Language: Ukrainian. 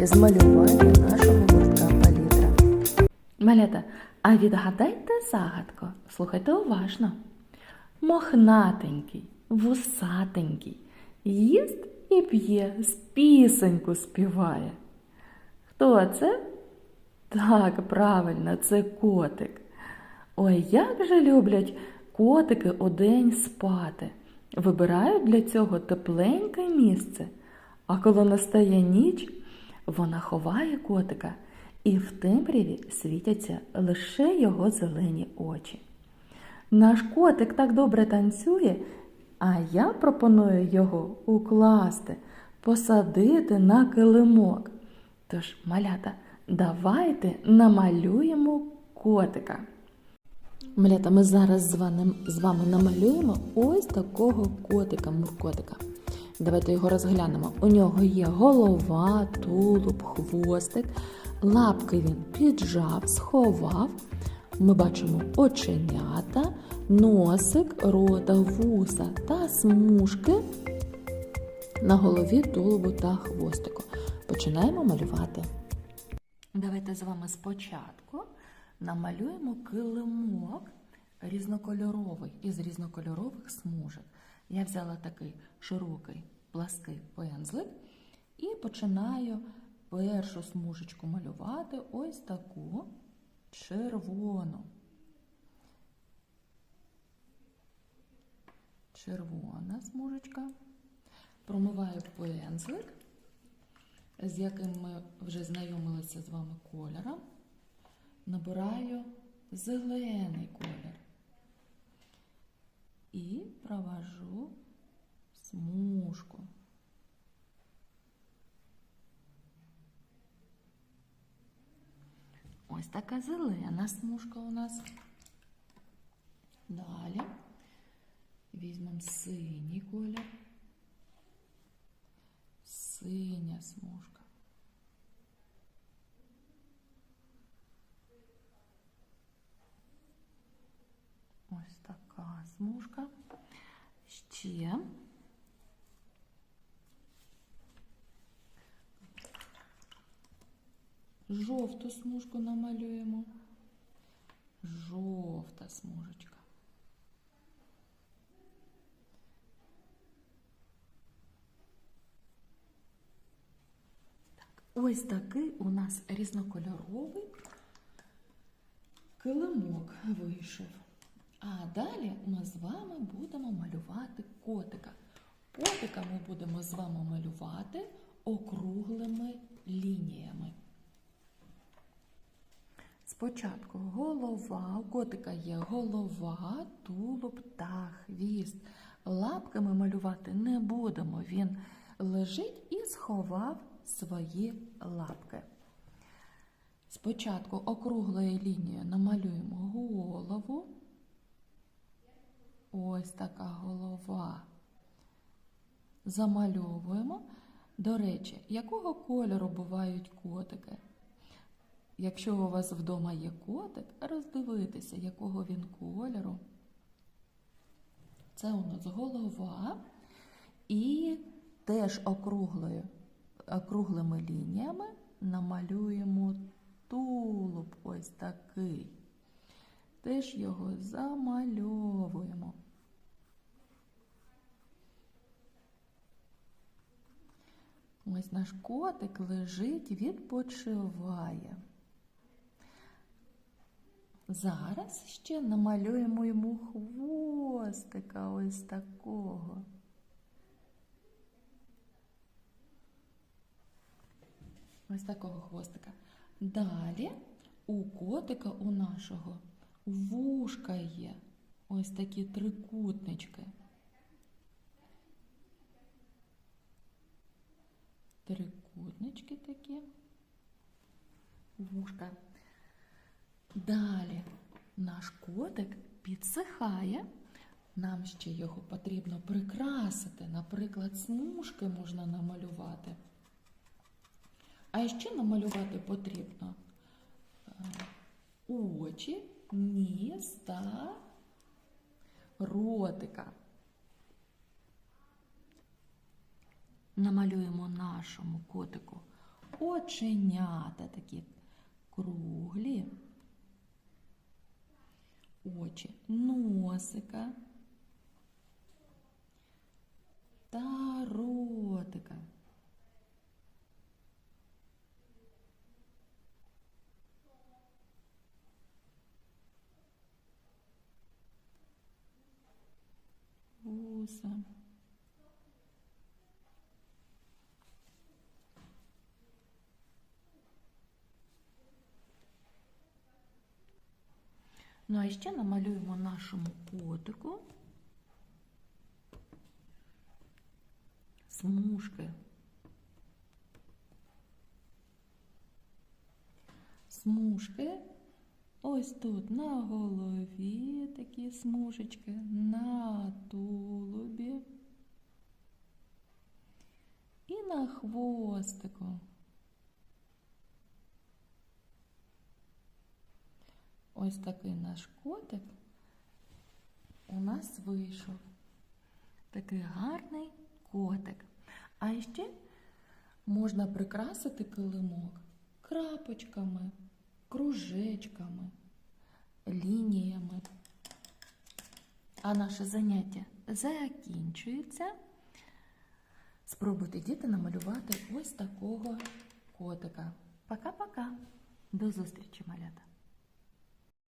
для нашого гуртка палітра. Малята, а відгадайте загадку. Слухайте уважно. Мохнатенький, вусатенький, їсть і п'є, з пісеньку співає. Хто це? Так, правильно, це котик. Ой, як же люблять котики удень спати. Вибирають для цього тепленьке місце. А коли настає ніч, вона ховає котика, і в темряві світяться лише його зелені очі. Наш котик так добре танцює, а я пропоную його укласти, посадити на килимок. Тож, малята, давайте намалюємо котика. Малята, ми зараз з вами, з вами намалюємо ось такого котика, муркотика. Давайте його розглянемо. У нього є голова, тулуб, хвостик, лапки він піджав, сховав. Ми бачимо оченята, носик, рота, вуса та смужки на голові, тулубу та хвостику. Починаємо малювати. Давайте з вами спочатку намалюємо килимок різнокольоровий із різнокольорових смужок. Я взяла такий широкий плаский пензлик і починаю першу смужечку малювати ось таку червону. Червона смужечка. Промиваю пензлик, з яким ми вже знайомилися з вами кольором. Набираю зелений колір і провожу смужку. Ось така зелена смужка у нас. Далі візьмемо синій колір. Синя смужка. Ще. Жовту смужку намалюємо. Жовта смужечка. Так, ось такий у нас різнокольоровий килимок вийшов. А далі ми з вами будемо малювати котика. Котика ми будемо з вами малювати округлими лініями. Спочатку голова, у котика є голова, тулуб та хвіст. Лапки ми малювати не будемо. Він лежить і сховав свої лапки. Спочатку округлою лінією намалюємо голову. Ось така голова. Замальовуємо. До речі, якого кольору бувають котики? Якщо у вас вдома є котик, роздивитися, якого він кольору. Це у нас голова і теж округлою, округлими лініями намалюємо тулуб ось такий. Теж його замальовуємо. Ось наш котик лежить, відпочиває. Зараз ще намалюємо йому хвостика ось такого. Ось такого хвостика. Далі у котика у нашого вушка є. Ось такі трикутнички. Трикутнички такі. Вушка. Далі наш котик підсихає. Нам ще його потрібно прикрасити. Наприклад, смужки можна намалювати. А ще намалювати потрібно е, очі, ніс та ротика. Намалюємо нашому котику оченята такі круглі. Очі носика та ротика. Вуса. Ну а ще намалюємо нашому котику смужки. Смужки ось тут на голові такі смужечки, на тулубі і на хвостику. Ось такий наш котик у нас вийшов. Такий гарний котик. А ще можна прикрасити килимок крапочками, кружечками, лініями. А наше заняття закінчується. Спробуйте діти намалювати ось такого котика. Пока-пока. До зустрічі, малята!